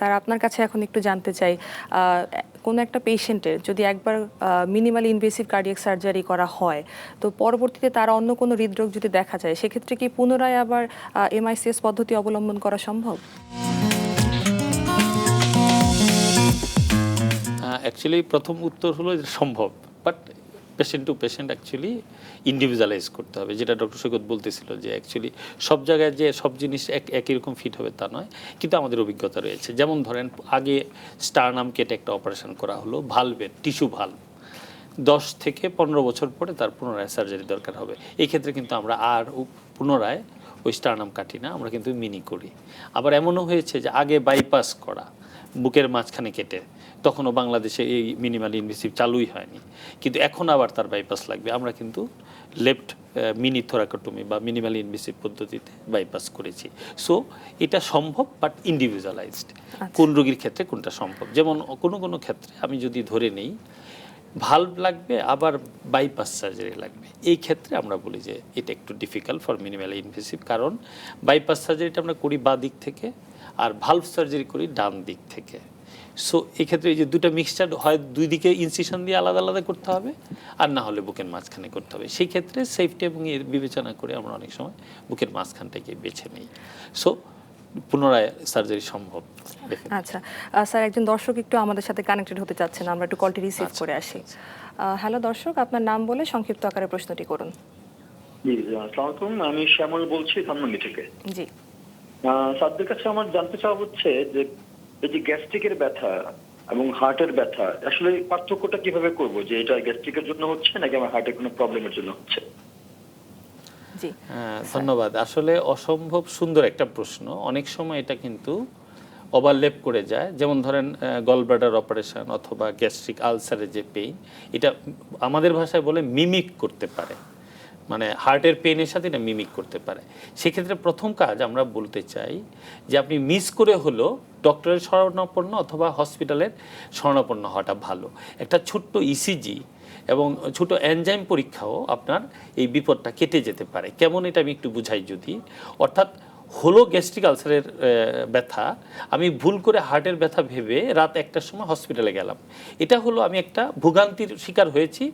Sir, আপনার কাছে এখন একটু জানতে চাই কোনো একটা পেশেন্টের যদি একবার মিনিমাল ইনভেসিভ কার্ডিয়াক সার্জারি করা হয়, তো পরবর্তীতে তার অন্য কোনো হৃদরোগ যদি দেখা যায়, সেক্ষেত্রে কি পুনরায় আবার এমআইসিএস পদ্ধতি অবলম্বন করা সম্ভব? অ্যাকচুয়ালি প্রথম উত্তর হলো সম্ভব but patient to patient actually individualise করতে হবে। যেটা ডক্টর সৈকত বলতেছিল যে অ্যাকচুয়ালি সব জায়গায় যে সব জিনিস এক, একই রকম ফিট হবে তা নয়, কিন্তু আমাদের অভিজ্ঞতা রয়েছে। যেমন ধরেন, আগে স্টারনাম কেটে একটা অপারেশন করা হলো ভালভের টিস্যু ভালভ দশ থেকে পনেরো বছর পরে তার পুনরায় সার্জারি দরকার হবে। এই ক্ষেত্রে কিন্তু আমরা আর পুনরায় ওই স্টারনাম কাটি না, আমরা কিন্তু মিনি করি। আবার এমনও হয়েছে যে আগে বাইপাস করা বুকের মাঝখানে কেটে তখনও বাংলাদেশে এই মিনিমাল ইনভেসিভ চালুই হয়নি। কিন্তু এখন আবার তার বাইপাস লাগবে। আমরা কিন্তু লেফট মিনি থোরাকোটমি বা মিনিমাল ইনভেসিভ পদ্ধতিতে বাইপাস করেছি। সো এটা সম্ভব বাট ইন্ডিভিজুয়ালাইজড কোন রোগীর ক্ষেত্রে কোনটা সম্ভব? যেমন কোনো কোনো ক্ষেত্রে আমি যদি ধরে নেই ভাল্ব লাগবে, আবার বাইপাস সার্জারি লাগবে। এই ক্ষেত্রে আমরা বলি যে এটা একটু ডিফিকাল্ট ফর মিনিমাল ইনভেসিভ কারণ বাইপাস সার্জারিটা আমরা করি বা দিক থেকে আর ভাল্ভ সার্জারি করি ডান দিক থেকে। সো এক্ষেত্রে এই যে দুটো মিক্সচার হয়, দুই দিকে ইনসিশন দিয়ে আলাদা আলাদা করতে হবে আর না হলে বুকের মাঝখানে করতে হবে। সেই ক্ষেত্রে সেফটি এবং এর বিবেচনা করে আমরা অনেক সময় বুকের মাঝখানটাকে বেছে নিই। সো পুনরায় সার্জারি সম্ভব আচ্ছা স্যার একজন দর্শক একটু আমাদের সাথে কানেক্টেড হতে চাচ্ছেন আমরা একটু কলটি রিসিভ আচ্ছা, করে আসি। হ্যালো দর্শক আপনার নাম বলে সংক্ষিপ্ত আকারে প্রশ্নটি করুন। জি আসসালামু আলাইকুম আমি শ্যামল বলছি ধানমন্ডি থেকে। জি। স্যারদের কাছে আমার জানতে চাওয়া হচ্ছে যে এই যে গ্যাস্ট্রিকের ব্যথা এবং হার্টের ব্যথা আসলে পার্থক্যটা কীভাবে করব? যে এটা গ্যাস্ট্রিকের জন্য হচ্ছে নাকি আমার হার্টের কোনো প্রবলেমের জন্য হচ্ছে? ধন্যবাদ। আসলে অসম্ভব সুন্দর একটা প্রশ্ন। অনেক সময় এটা কিন্তু ওভারলেপ করে যায়। যেমন ধরেন গলব্লাডার অপারেশন অথবা গ্যাস্ট্রিক আলসারের যে পেইন এটা আমাদের ভাষায় বলে মিমিক করতে পারে। মানে হার্টের পেনের সাথে এটা মিমিক করতে পারে। সেক্ষেত্রে প্রথম কাজ আমরা বলতে চাই যে আপনি মিস করে হলো ডক্টরের শরণাপন্ন অথবা হসপিটালের শরণাপন্ন হওয়াটা ভালো। একটা ছোট্ট ইসিজি এবং ছোট এনজাইম পরীক্ষাও আপনার এই বিপদটা কেটে যেতে পারে। কেমন এটা আমি একটু বুঝাই যদি। অর্থাৎ হলো গ্যাস্ট্রিক আলসারের ব্যথা। আমি ভুল করে হার্টের ব্যথা ভেবে রাত একটার সময় হসপিটালে গেলাম। এটা হলো আমি একটা ভোগান্তির শিকার হয়েছি।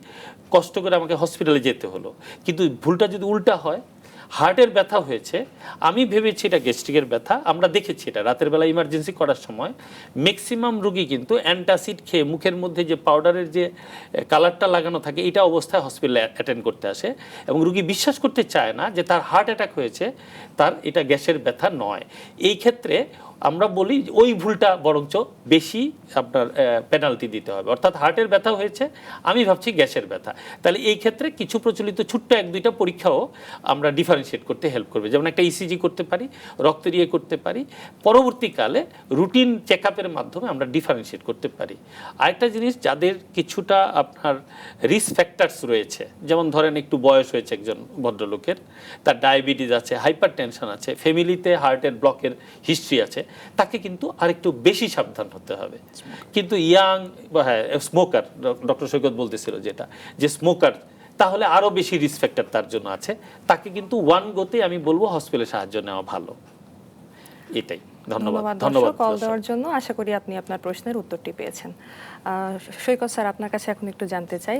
কষ্ট করে আমাকে হসপিটালে যেতে হলো। কিন্তু ভুলটা যদি উল্টা হয় হার্টের ব্যথা হয়েছে। আমি ভেবেছি এটা গ্যাস্ট্রিকের ব্যথা। আমরা দেখেছি এটা রাতের বেলা ইমার্জেন্সি করার সময়। ম্যাক্সিমাম রুগী কিন্তু অ্যান্টাসিড খেয়ে মুখের মধ্যে যে পাউডারের যে কালারটা লাগানো থাকে, এটা অবস্থায় হসপিটালে অ্যাটেন্ড করতে আসে। এবং রুগী বিশ্বাস করতে চায় না যে তার হার্ট অ্যাটাক হয়েছে, তার এটা গ্যাসের ব্যথা নয়। এই ক্ষেত্রে আমরা বলি ওই ভুলটা বরঞ্চ বেশি আপনার পেনাল্টি দিতে হবে। অর্থাৎ হার্টের ব্যথা হয়েছে, আমি ভাবছি গ্যাসের ব্যথা। তাহলে এই ক্ষেত্রে কিছু প্রচলিত ছোট্ট এক দুইটা পরীক্ষাও আমরা ডিফারেন্সিয়েট করতে হেল্প করবে। যেমন একটা ইসিজি করতে পারি রক্তের ইয়ে করতে পারি, পরবর্তীকালে রুটিন চেক আপের মাধ্যমে আমরা ডিফারেন্সিয়েট করতে পারি। আরেকটা জিনিস, যাদের কিছুটা আপনার রিস্ক ফ্যাক্টরস রয়েছে, যেমন ধরেন একটু বয়স হয়েছে একজন ভদ্রলোকের, তার ডায়াবেটিস আছে হাইপার টেনশন আছে ফ্যামিলিতে হার্টের ব্লকের হিস্ট্রি আছে তাকে কিন্তু আরেকটু বেশি সাবধান হতে হবে। কিন্তু ইয়াং হ্যাঁ স্মোকার ডক্টর সৈকত বলতেছিল যেটা যে স্মোকার তাহলে আরও বেশি রিস্ক ফ্যাক্টর তার জন্য আছে। তাকে কিন্তু ওয়ান গোতে আমি বলব হসপিটালে সাহায্য নেওয়া ভালো। এটাই। ধন্যবাদ। ধন্যবাদ কল দেওয়ার জন্য আশা করি আপনি আপনার প্রশ্নের উত্তরটি পেয়েছেন। সৈকত স্যার আপনার কাছে এখন একটু জানতে চাই।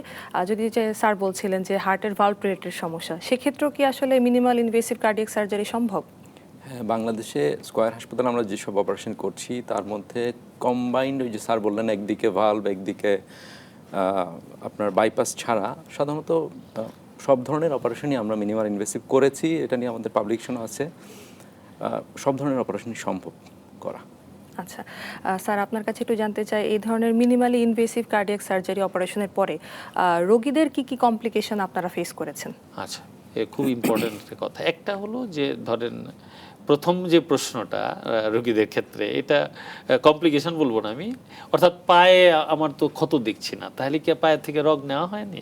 যদি যে স্যার বলছিলেন যে হার্টের ভাল্ভ রিলেটেড সমস্যা সেক্ষেত্রেও কি আসলে মিনিমাল ইনভেসিভ কার্ডিয়াক সার্জারি সম্ভব? হ্যাঁ বাংলাদেশে স্কয়ার হাসপাতালে আমরা যেসব অপারেশন করছি তার মধ্যে কম্বাইন্ড ওই যে স্যার বললেন একদিকে ভাল্ব একদিকে আপনার বাইপাস ছাড়া সাধারণত সব ধরনের অপারেশনই আমরা মিনিমাল ইনভেসিভ করেছি এটা নিয়ে আমাদের পাবলিকেশন আছে। সব ধরনের অপারেশনই সম্ভব করা। আচ্ছা স্যার আপনার কাছে একটু জানতে চাই এই ধরনের মিনিমালি ইনভেসিভ কার্ডিয়াক সার্জারি অপারেশনের পরে রোগীদের কি কি কমপ্লিকেশন আপনারা ফেস করেছেন? আচ্ছা এ খুব ইম্পর্টেন্ট কথা। একটা হলো যে ধরেন প্রথম যে প্রশ্নটা রোগীদের ক্ষেত্রে, এটা কমপ্লিকেশন বলব না আমি। অর্থাৎ পায়ে আমার তো ক্ষত দেখছি না, তাহলে কি পায়ের থেকে রগ নেওয়া হয়নি?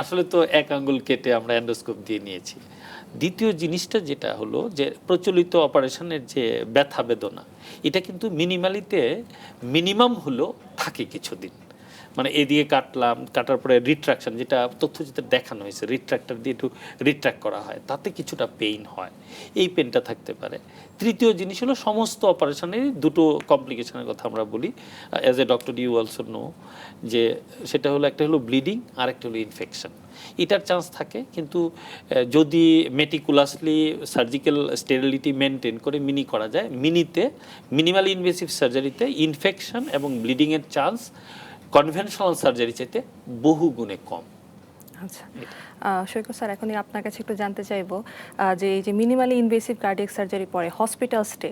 আসলে তো এক আঙ্গুল কেটে আমরা অ্যান্ডোস্কোপ দিয়ে নিয়েছি। দ্বিতীয় জিনিসটা যেটা হলো যে, প্রচলিত অপারেশনের যে ব্যথা বেদনা, এটা কিন্তু মিনিমালিতে মিনিমাম হলো থাকে কিছুদিন। মানে এ দিয়ে কাটলাম, কাটার পরে রিট্রাকশন যেটা তথ্যচিত্রে দেখানো হয়েছে রিট্রাক্টার দিয়ে একটু রিট্রাক্ট করা হয়, তাতে কিছুটা পেইন হয়। এই পেনটা থাকতে পারে। তৃতীয় জিনিস হলো সমস্ত অপারেশনের দুটো কমপ্লিকেশনের কথা আমরা বলি। As a doctor you also know যে সেটা হলো একটা হলো ব্লিডিং আর একটা হলো ইনফেকশন এটার চান্স থাকে, কিন্তু যদি মেটিকুলাসলি সার্জিক্যাল স্টেরিলিটি মেনটেন করে মিনি করা যায় মিনিতে মিনিমাল ইনভেসিভ সার্জারিতে ইনফেকশন এবং ব্লিডিংয়ের চান্স কনভেনশনাল সার্জারি চাইতে বহু গুণে কম। আচ্ছা। সৈকত স্যার এখনই আপনার কাছে একটু জানতে চাইব যে এই যে মিনিমালি ইনভেসিভ কার্ডিয়াক সার্জারি পরে হসপিটাল স্টে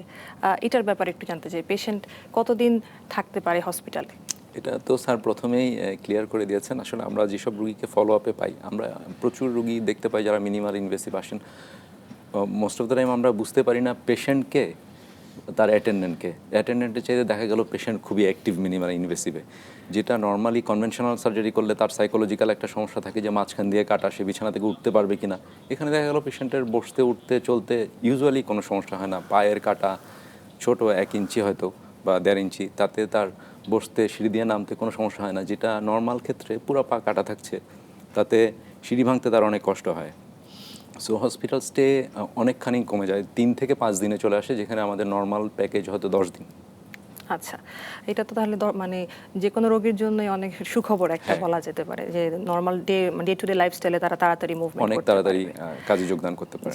এটার ব্যাপারে একটু জানতে চাই। পেশেন্ট কতদিন থাকতে পারে হসপিটালে এটা তো স্যার প্রথমেই ক্লিয়ার করে দিয়েছেন। আসলে আমরা যেসব রুগীকে ফলো আপে পাই আমরা প্রচুর রুগী দেখতে পাই যারা মিনিমাল ইনভেসিভ আসেন। মোস্ট অফ দ্য টাইম আমরা বুঝতে পারি না পেশেন্টকে তার অ্যাটেন্ডেন্টকে অ্যাটেন্ডেন্টের চাইতে দেখা গেল পেশেন্ট খুবই অ্যাক্টিভ মিনিমাল ইনভেসিভে যেটা নর্মালি কনভেনশনাল সার্জারি করলে তার সাইকোলজিক্যাল একটা সমস্যা থাকে যে মাঝখান দিয়ে কাটা, সে বিছানা থেকে উঠতে পারবে কিনা। এখানে দেখা গেল পেশেন্টের বসতে, উঠতে, চলতে ইউজুয়ালি কোনো সমস্যা হয় না। পায়ের কাটা ছোট এক ইঞ্চি হয়তো বা দেড় ইঞ্চি, তাতে তার বসতে সিঁড়ি দিয়ে নামতে কোনো সমস্যা হয় না। যেটা নর্মাল ক্ষেত্রে পুরো পা কাটা থাকছে, তাতে সিঁড়ি ভাঙতে তার অনেক কষ্ট হয়। সো হসপিটাল স্টে অনেকখানি কমে যায়। তিন থেকে পাঁচ দিনে চলে আসে যেখানে আমাদের নর্মাল প্যাকেজ হয়তো দশ দিন। আচ্ছা এটা তো তাহলে মানে যে কোনো রোগীর জন্য অনেক সুখবর একটা হ্যাঁ। বলা যেতে পারে যে normal day day to day লাইফস্টাইলে তারা তাড়াতাড়ি মুভমেন্ট অনেক তাড়াতাড়ি কাজে যোগদান করতে পারে।